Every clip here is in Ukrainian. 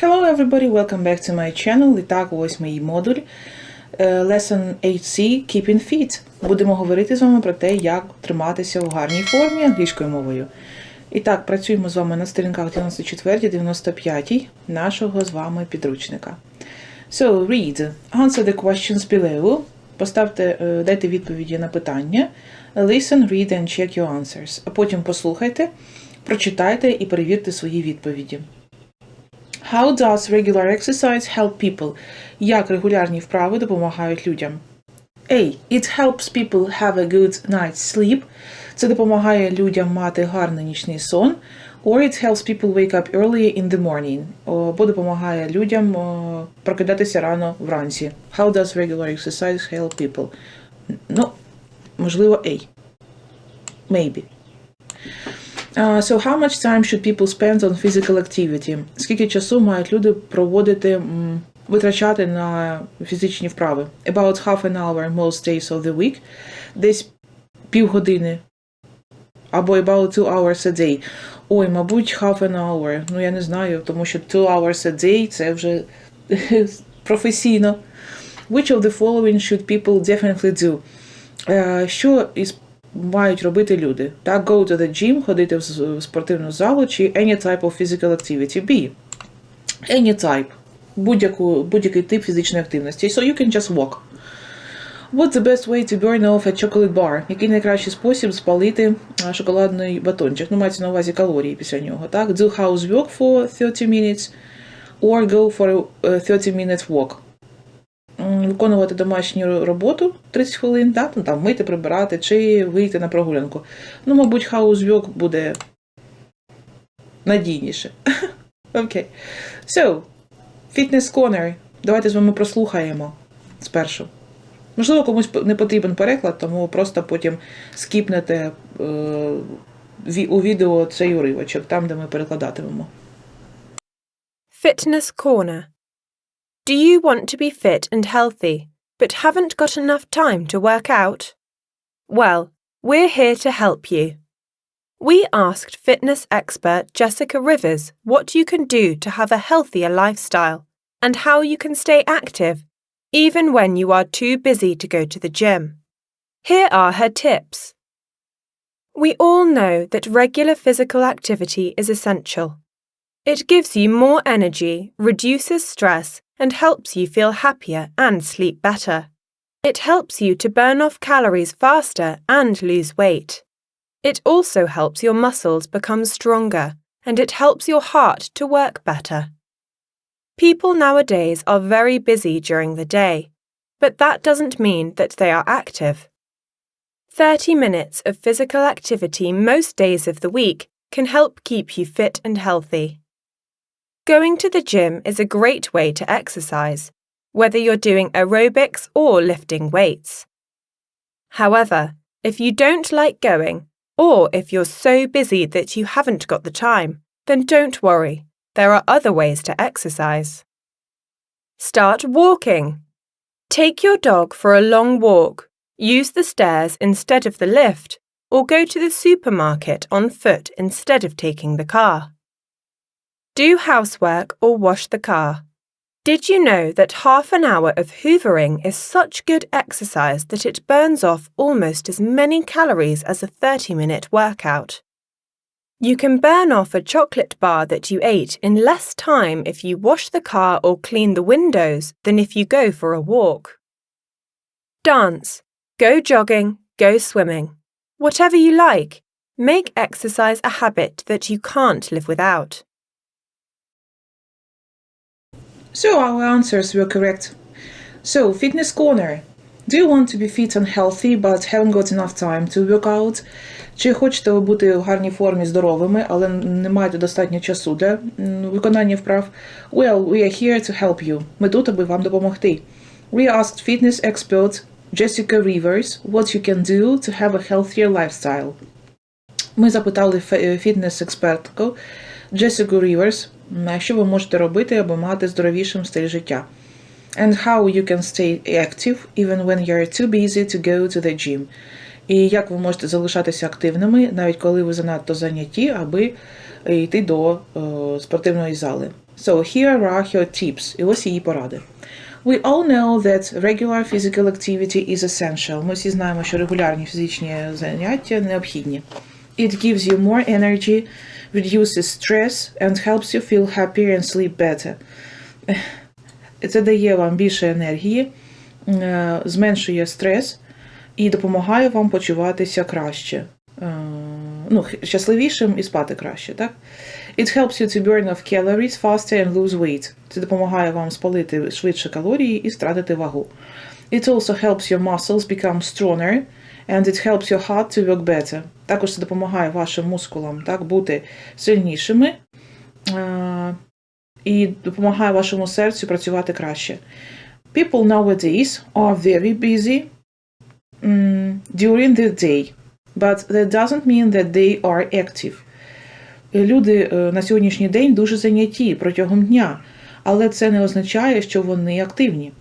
Hello everybody, welcome back to my channel. І так, ось мій модуль. Е, Lesson 8C Keeping Fit. Будемо говорити з вами про те, як триматися в гарній формі англійською мовою. І так, працюємо з вами на сторінках 94-95 нашого з вами підручника. So, read. Answer the questions below. Поставте, е, дайте відповіді на питання. Listen, read and check your answers. А потім послухайте, прочитайте і перевірте свої відповіді. How does regular exercise help people? Як регулярні вправи допомагають людям? A. It helps people have a good night's sleep. Це допомагає людям мати гарний нічний сон. Or it helps people wake up early in the morning. Або допомагає людям прокидатися рано вранці. How does regular exercise help people? Ну, можливо, A. Maybe. Uh, so how much time should people spend on physical activity? Скільки часу мають люди проводити, витрачати на фізичні вправи? About half an hour most days of the week. Десь півгодини. Або about two hours a day. Ой, мабуть, half an hour. Ну, я не знаю, тому що two hours a day це вже професійно. Which of the following should people definitely do? Е, Що із мають робити люди? Так, go to the gym, ходити в спортивну залу, чи any type of physical activity? B. Any type. Будь-який тип фізичної активності. So you can just walk. What's the best way to burn off a chocolate bar? Який найкращий спосіб спалити шоколадний батончик? Ну, мається на увазі калорії після нього, так? Do housework for 30 minutes or go for a 30 minutes walk. Виконувати домашню роботу 30 хвилин, так? Ну, там, мити, прибирати, чи вийти на прогулянку. Ну, мабуть, housework буде надійніше. Окей. So, Fitness Corner. Давайте з вами прослухаємо спершу. Можливо, комусь не потрібен переклад, тому просто потім скіпнете е, у відео цей уривочок, там, де ми перекладатимемо. Fitness Corner. Do you want to be fit and healthy, but haven't got enough time to work out? Well, we're here to help you. We asked fitness expert Jessica Rivers what you can do to have a healthier lifestyle and how you can stay active even when you are too busy to go to the gym. Here are her tips. We all know that regular physical activity is essential. It gives you more energy, reduces stress, and helps you feel happier and sleep better. It helps you to burn off calories faster and lose weight. It also helps your muscles become stronger, and it helps your heart to work better. People nowadays are very busy during the day, but that doesn't mean that they are active. 30 minutes of physical activity most days of the week can help keep you fit and healthy. Going to the gym is a great way to exercise, whether you're doing aerobics or lifting weights. However, if you don't like going, or if you're so busy that you haven't got the time, then don't worry. There are other ways to exercise. Start walking. Take your dog for a long walk, use the stairs instead of the lift, or go to the supermarket on foot instead of taking the car. Do housework or wash the car. Did you know that half an hour of hoovering is such good exercise that it burns off almost as many calories as a 30 minute workout? You can burn off a chocolate bar that you ate in less time if you wash the car or clean the windows than if you go for a walk. Dance, go jogging, go swimming. Whatever you like, make exercise a habit that you can't live without. So our answers were correct. So, Fitness Corner. Do you want to be fit and healthy, but haven't got enough time to work out? Чи хочете ви бути в гарній формі здоровими, але не маєте достатньо часу для м, виконання вправ? Well, we are here to help you. Ми тут, аби вам допомогти. We asked fitness expert Jessica Rivers what you can do to have a healthier lifestyle. Ми запитали фе- фітнес-експертку Джесіку Ріверс, що ви можете робити, аби мати здоровішим стиль життя. And how you can stay active even when you're too busy to go to the gym. І як ви можете залишатися активними, навіть коли ви занадто зайняті, аби е, йти до е, спортивної зали. So here are her tips. І ось її поради. We all know that regular physical activity is essential. Ми всі знаємо, що регулярні фізичні заняття необхідні. It gives you more energy, reduces stress and helps you feel happier and sleep better. Це дає вам більше енергії, е, зменшує стрес і допомагає вам почуватися краще. Е, Ну, щасливішим і спати краще, так? It helps you to burn off calories faster and lose weight. Це допомагає вам спалити швидше калорії і стратити вагу. It also helps your muscles become stronger and it helps your heart to work better. Також це допомагає вашим мускулам так, бути сильнішими і допомагає вашому серцю працювати краще. People nowadays are very busy during the day, but that doesn't mean that they are active. Люди е, на сьогоднішній день дуже зайняті протягом дня, але це не означає, що вони активні.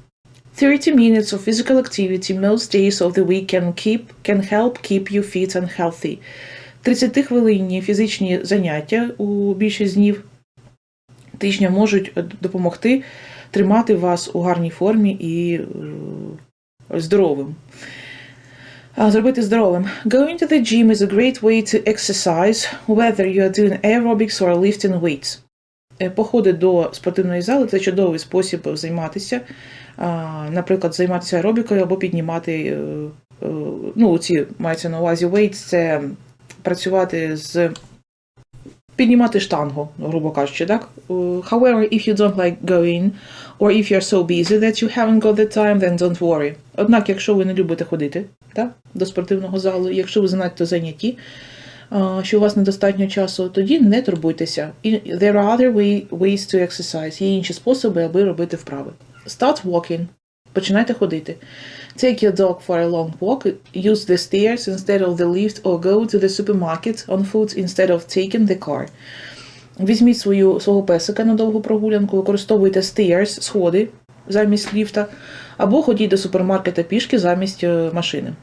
30 minutes of physical activity most days of the week can keep can help keep you fit and healthy. 30 хвилинні фізичні заняття у більшість днів тижня можуть допомогти тримати вас у гарній формі і е, здоровим. Зробити здоровим. Going to the gym is a great way to exercise, whether you are doing aerobics or lifting weights. Е, Походи до спортивної зали це чудовий спосіб займатися, наприклад, займатися аеробікою або піднімати, е, е, ну, ці мається на увазі weights, це працювати з піднімати штангу, грубо кажучи, так? Е, However, if you don't like going, or if you're so busy that you haven't got the time, then don't worry. Однак, якщо ви не любите ходити так, до спортивного залу, якщо ви занадто зайняті, що у вас недостатньо часу, тоді не турбуйтеся. There are other way, ways to exercise. Є інші способи, аби робити вправи. Start walking. Починайте ходити. Take your dog for a long walk. Use the stairs instead of the lift or go to the supermarket on foot instead of taking the car. Візьміть свою, свого песика на довгу прогулянку, використовуйте stairs, сходи замість ліфта, або ходіть до супермаркета пішки замість е, машини.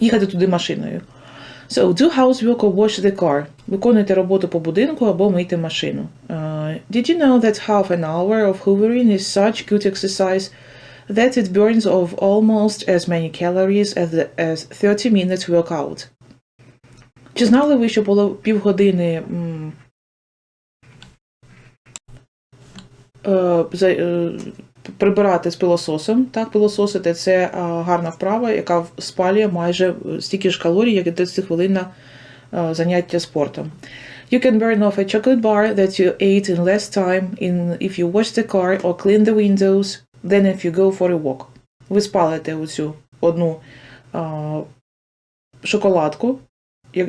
Їхати туди машиною. So, do housework or wash the car. Виконуйте роботу по будинку або мийте машину. Did you know that half an hour of hoovering is such good exercise that it burns off almost as many calories as, the, as 30 minutes workout? Чи знали ви, що поло- півгодини м, е, за- е, прибирати з пилососом. Так, пилососити це е, гарна вправа, яка спалює майже стільки ж калорій, як і 30 хвилин на е, заняття спортом. You can burn off a chocolate bar that you ate in less time in if you wash the car or clean the windows than if you go for a walk. Ви спалите оцю одну е, шоколадку,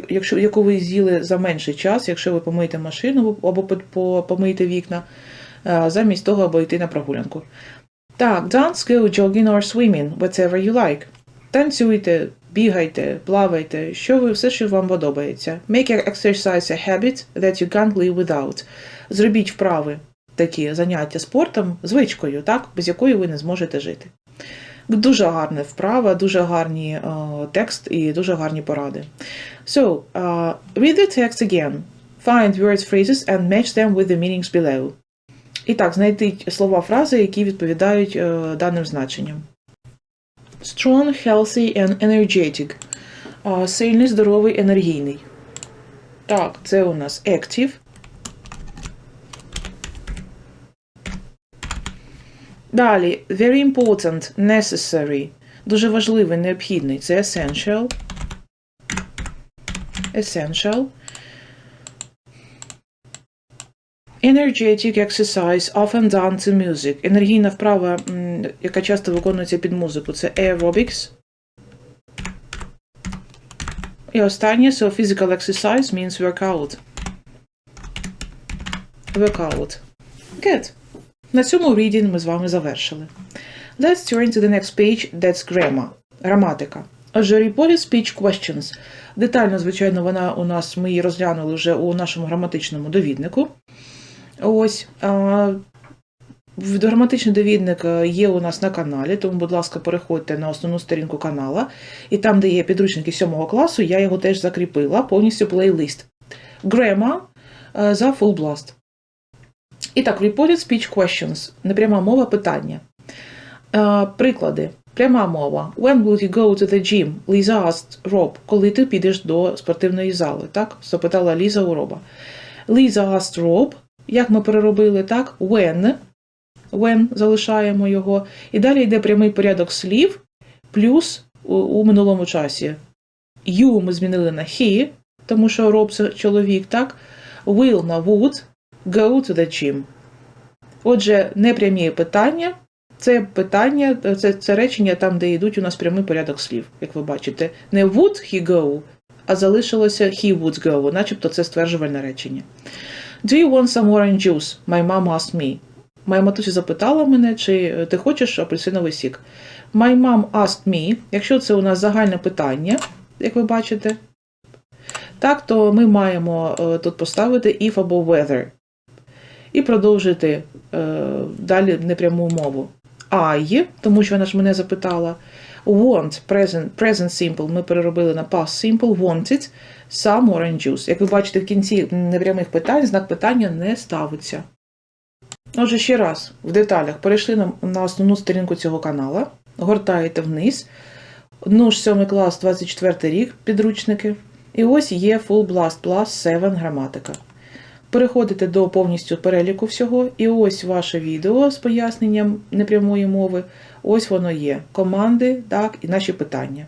якщо, яку ви з'їли за менший час, якщо ви помиєте машину або по- по- помиєте вікна, е, замість того, аби йти на прогулянку. Так, dance, go jogging or swimming, whatever you like. Танцюйте, бігайте, плавайте, що ви все, що вам подобається. Make your exercise a habit that you can't live without. Зробіть вправи, такі заняття спортом, звичкою, так, без якої ви не зможете жити. Дуже гарна вправа, дуже гарні е, текст і дуже гарні поради. So, uh, read the text again. Find words, phrases and match them with the meanings below. І так, знайдіть слова фрази, які відповідають е, даним значенням. Strong, healthy and energetic. А, сильний, здоровий, енергійний. Так, це у нас active. Далі, very important, necessary. Дуже важливий, необхідний. Це essential. Essential. Energetic exercise often done to music. Енергійна вправа, м, яка часто виконується під музику, це aerobics. І останнє, so physical exercise means workout. Workout. Good. На цьому reading ми з вами завершили. Let's turn to the next page, that's grammar. Граматика. Отже, reported speech questions. Детально, звичайно, вона у нас, ми її розглянули вже у нашому граматичному довіднику. Ось. Граматичний довідник е, є у нас на каналі, тому, будь ласка, переходьте на основну сторінку канала. І там, де є підручники 7 класу, я його теж закріпила, повністю плейлист. Е, за full blast. І так, reported speech questions. Непряма мова питання. Е, Приклади. Пряма мова. When will you go to the gym? Lisa asked Rob. Коли ти підеш до спортивної зали, так? Запитала Ліза у Роба. Lisa asked Rob. Як ми переробили, так? When. When залишаємо його. І далі йде прямий порядок слів, плюс у, минулому часі. You ми змінили на he, тому що Роб це чоловік, так? Will на would, go to the gym. Отже, непрямі питання. Це питання, це, це речення там, де йдуть у нас прямий порядок слів, як ви бачите. Не would he go, а залишилося he would go, начебто це стверджувальне речення. Do you want some orange juice? My mom asked me. Моя матуся запитала мене, чи ти хочеш апельсиновий сік. My mom asked me. Якщо це у нас загальне питання, як ви бачите, так, то ми маємо е, тут поставити if або whether. І продовжити е, далі непряму мову. I, тому що вона ж мене запитала. Want, present, present simple, ми переробили на past simple, wanted some orange juice. Як ви бачите, в кінці непрямих питань знак питання не ставиться. Отже, ще раз, в деталях перейшли на, на основну сторінку цього канала, гортаєте вниз. Ну ж 7 клас, 24 рік, підручники. І ось є Full Blast Plus 7 граматика. Переходите до повністю переліку всього, і ось ваше відео з поясненням непрямої мови. Ось воно є. Команди, так, і наші питання.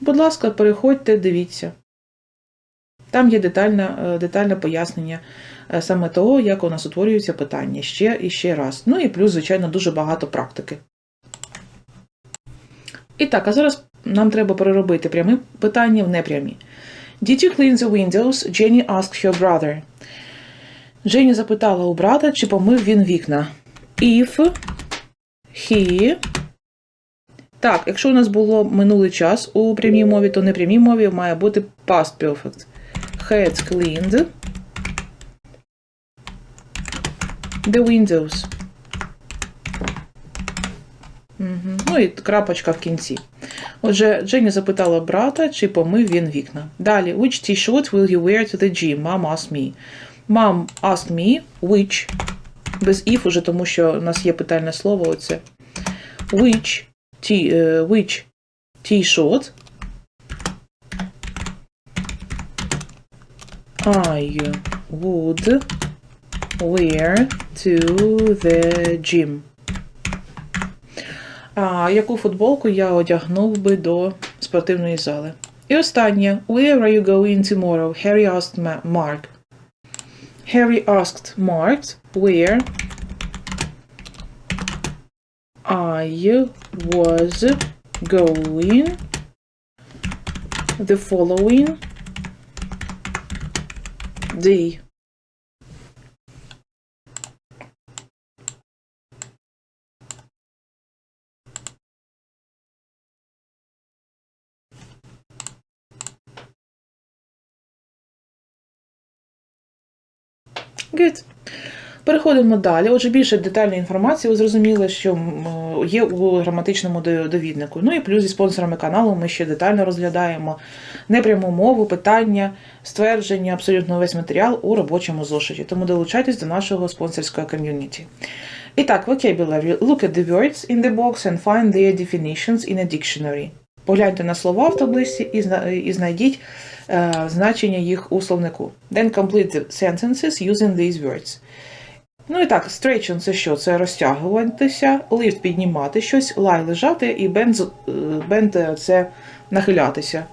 Будь ласка, переходьте, дивіться. Там є детальне, детальне пояснення саме того, як у нас утворюються питання ще і ще раз. Ну і плюс, звичайно, дуже багато практики. І так, а зараз нам треба переробити прямі питання в непрямі. Did you clean the windows? Jenny asked her brother. Дженні запитала у брата, чи помив він вікна. If he. Так, якщо у нас було минулий час у прямій мові, то не прямій мові має бути past perfect. Had cleaned the windows. Угу. Ну і крапочка в кінці. Отже, Дженні запитала брата, чи помив він вікна. Далі, which t-shirt will you wear to the gym? Mom asked me. Mom asked me, which, без if уже, тому що у нас є питальне слово оце. Which, t, е, which t-shirt I would wear to the gym. А, яку футболку я одягнув би до спортивної зали. І останнє. Where are you going tomorrow? Harry asked Ma- Mark. Harry asked Mark where I was going the following day. Good. Переходимо далі. Отже, більше детальної інформації ви зрозуміли, що є у граматичному довіднику. Ну і плюс зі спонсорами каналу ми ще детально розглядаємо непряму мову, питання, ствердження, абсолютно весь матеріал у робочому зошиті. Тому долучайтесь до нашого спонсорського ком'юніті. І так, vocabulary. Look at the words in the box and find their definitions in a dictionary. Погляньте на слова в таблиці і, знайдіть значення їх у словнику. Then complete the sentences using these words. Ну і так, stretching – це що? Це розтягуватися, lift – піднімати щось, lie – лежати, і bend, е, bend – це нахилятися.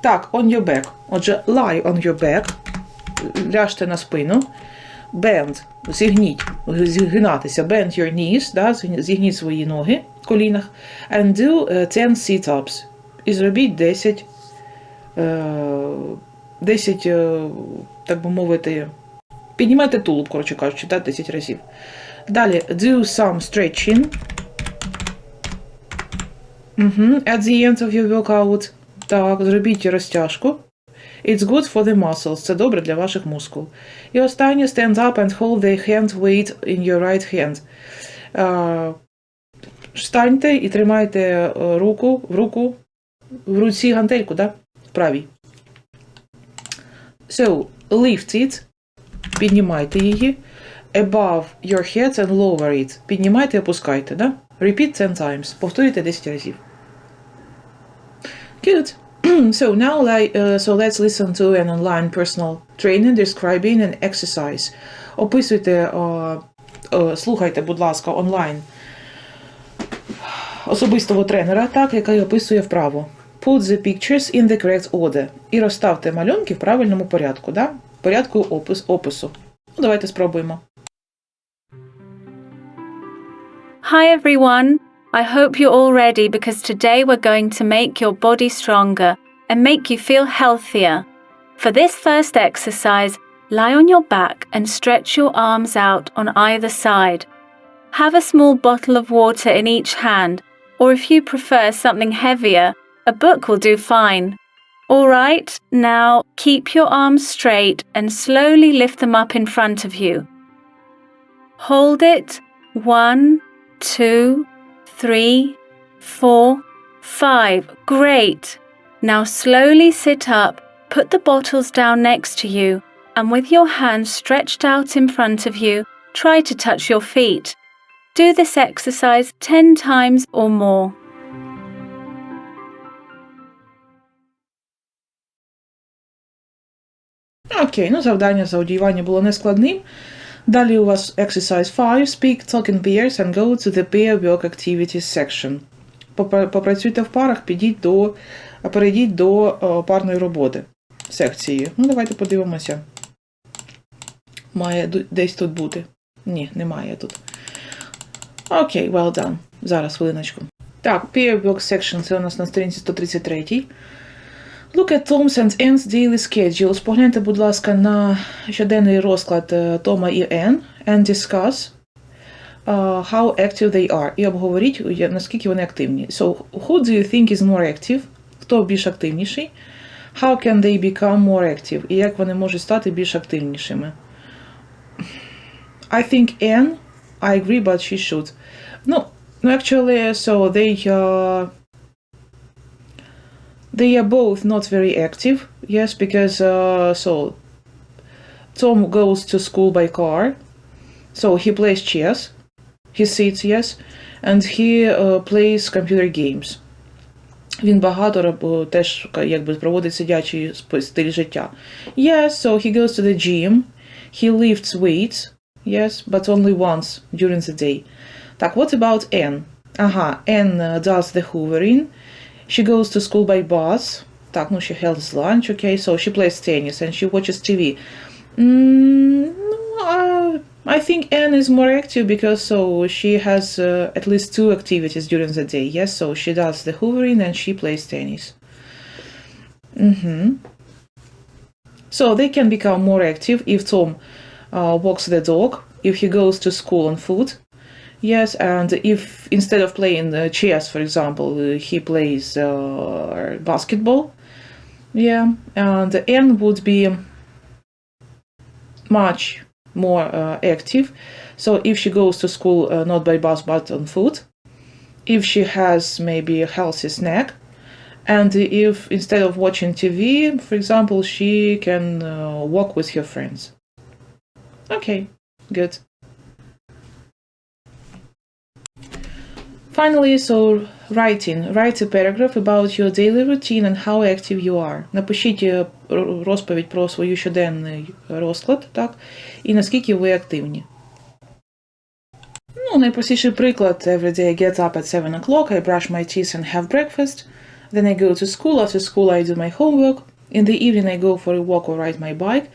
Так, on your back. Отже, lie on your back, ляжте на спину. Bend – зігніть, згинатися. Bend your knees, да, зігніть свої ноги в колінах. And do е, 10 sit-ups. І зробіть 10, е, 10, е, так би мовити, Піднімайте тулуб, коротше кажучи, та 10 разів. Далі, do some stretching. Угу. At the end of your workout. Так, зробіть розтяжку. It's good for the muscles. Це добре для ваших мускул. І останнє, stand up and hold the hand weight in your right hand. А, Встаньте і тримайте е, руку в руку в руці гантельку, да? Правій. So, lift it. Піднімайте її. Above your heads and lower it. Піднімайте і опускайте, да? Repeat 10 times. Повторюйте 10 разів. Good. so now uh, so let's listen to an online personal training describing an exercise. Описуйте, uh, uh, слухайте, будь ласка, онлайн особистого тренера, так, який описує вправо. Put the pictures in the correct order. І розставте малюнки в правильному порядку, да? в порядку опис, опису. Ну, давайте спробуємо. Hi everyone! I hope you're all ready because today we're going to make your body stronger and make you feel healthier. For this first exercise, lie on your back and stretch your arms out on either side. Have a small bottle of water in each hand, or if you prefer something heavier, a book will do fine. Alright, now keep your arms straight and slowly lift them up in front of you. Hold it. One, two, three, four, five. Great. Now slowly sit up, put the bottles down next to you, and with your hands stretched out in front of you, try to touch your feet. Do this exercise 10 times or more. Окей, ну завдання за одягання було нескладним. Далі у вас exercise 5. Speak, talk in pairs and go to the pair work activities section. Попрацюйте в парах, підіть до, перейдіть до парної роботи секції. Ну, давайте подивимося. Має десь тут бути. Ні, немає тут. Окей, well done. Зараз, хвилиночку. Так, peer work section це у нас на сторінці 133. Look at Tom's and Anne's daily schedules. Погляньте, будь ласка, на щоденний розклад е, Тома і Енн and discuss uh, how active they are. І обговоріть, наскільки вони активні. So, who do you think is more active? Хто більш активніший? How can they become more active? І як вони можуть стати більш активнішими? I think Anne, I agree, but she should. No, no actually, so they uh, they are both not very active. Yes, because uh, so Tom goes to school by car, so he plays chess. He sits, yes, and he uh, plays computer games. Він багато роб- теж якби проводить сидячий сп- стиль життя. Yes, so he goes to the gym, he lifts weights, yes, but only once during the day. Так, what about Anne? Ага, Anne uh, does the hoovering, She goes to school by bus. Так, ну, she has lunch, okay, so she plays tennis and she watches TV. Mm, no, uh, I think Anne is more active because so she has uh, at least two activities during the day. Yes, so she does the hoovering and she plays tennis. hmm So they can become more active if Tom uh, walks the dog, if he goes to school on foot, Yes, and if instead of playing uh, chess, for example, he plays uh, basketball, yeah, and Anne would be much more uh, active. So if she goes to school uh, not by bus but on foot, if she has maybe a healthy snack, and if instead of watching TV, for example, she can uh, walk with her friends. Okay, good. Finally, so writing. Write a paragraph about your daily routine and how active you are. Напишіть е, р- розповідь про свою щоденний розклад, так, і наскільки ви активні. Ну, найпростіший приклад. Every day I get up at 7 o'clock, I brush my teeth and have breakfast. Then I go to school. After school, I do my homework. In the evening, I go for a walk or ride my bike.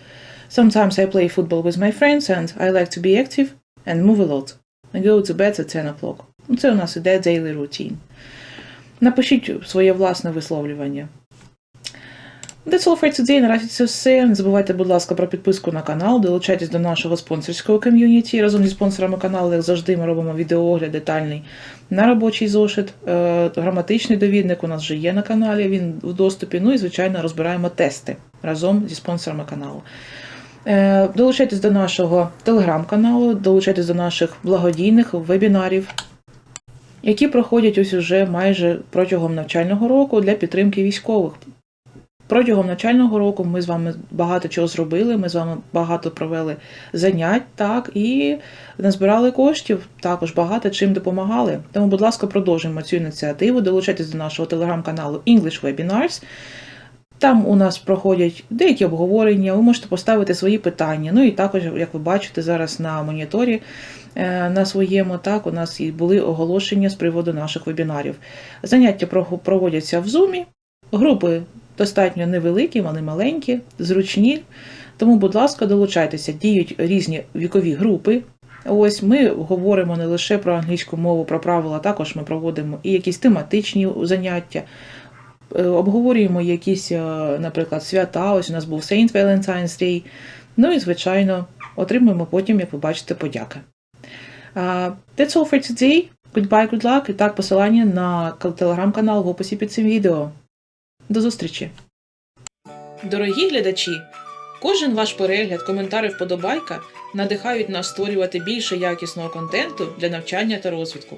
Sometimes I play football with my friends and I like to be active and move a lot. I go to bed at 10 o'clock. Ну, Це у нас іде daily routine. Напишіть своє власне висловлювання. That's all for today. Наразі це все. Не забувайте, будь ласка, про підписку на канал, долучайтесь до нашого спонсорського ком'юніті. Разом зі спонсорами каналу, як завжди, ми робимо відеоогляд детальний на робочий зошит. Е, Граматичний довідник у нас вже є на каналі, він в доступі. Ну і, звичайно, розбираємо тести разом зі спонсорами каналу. Е, Долучайтесь до нашого телеграм-каналу, долучайтесь до наших благодійних вебінарів, які проходять ось уже майже протягом навчального року для підтримки військових. Протягом навчального року ми з вами багато чого зробили. Ми з вами багато провели занять, так і назбирали коштів. Також багато чим допомагали. Тому, будь ласка, продовжуємо цю ініціативу. Долучайтесь до нашого телеграм-каналу English Webinars. Там у нас проходять деякі обговорення, ви можете поставити свої питання. Ну і також, як ви бачите, зараз на моніторі е, на своєму, так, у нас і були оголошення з приводу наших вебінарів. Заняття про- проводяться в Zoom, групи достатньо невеликі, вони маленькі, зручні. Тому, будь ласка, долучайтеся, діють різні вікові групи. Ось ми говоримо не лише про англійську мову, про правила, також ми проводимо і якісь тематичні заняття. Е, Обговорюємо якісь, е, наприклад, свята. Ось у нас був Saint Valentine's Day. Ну і, звичайно, отримуємо потім, як ви бачите, подяки. Uh, that's all for today. Goodbye, good luck. І так, посилання на телеграм-канал в описі під цим відео. До зустрічі! Дорогі глядачі! Кожен ваш перегляд, коментар і вподобайка надихають нас створювати більше якісного контенту для навчання та розвитку.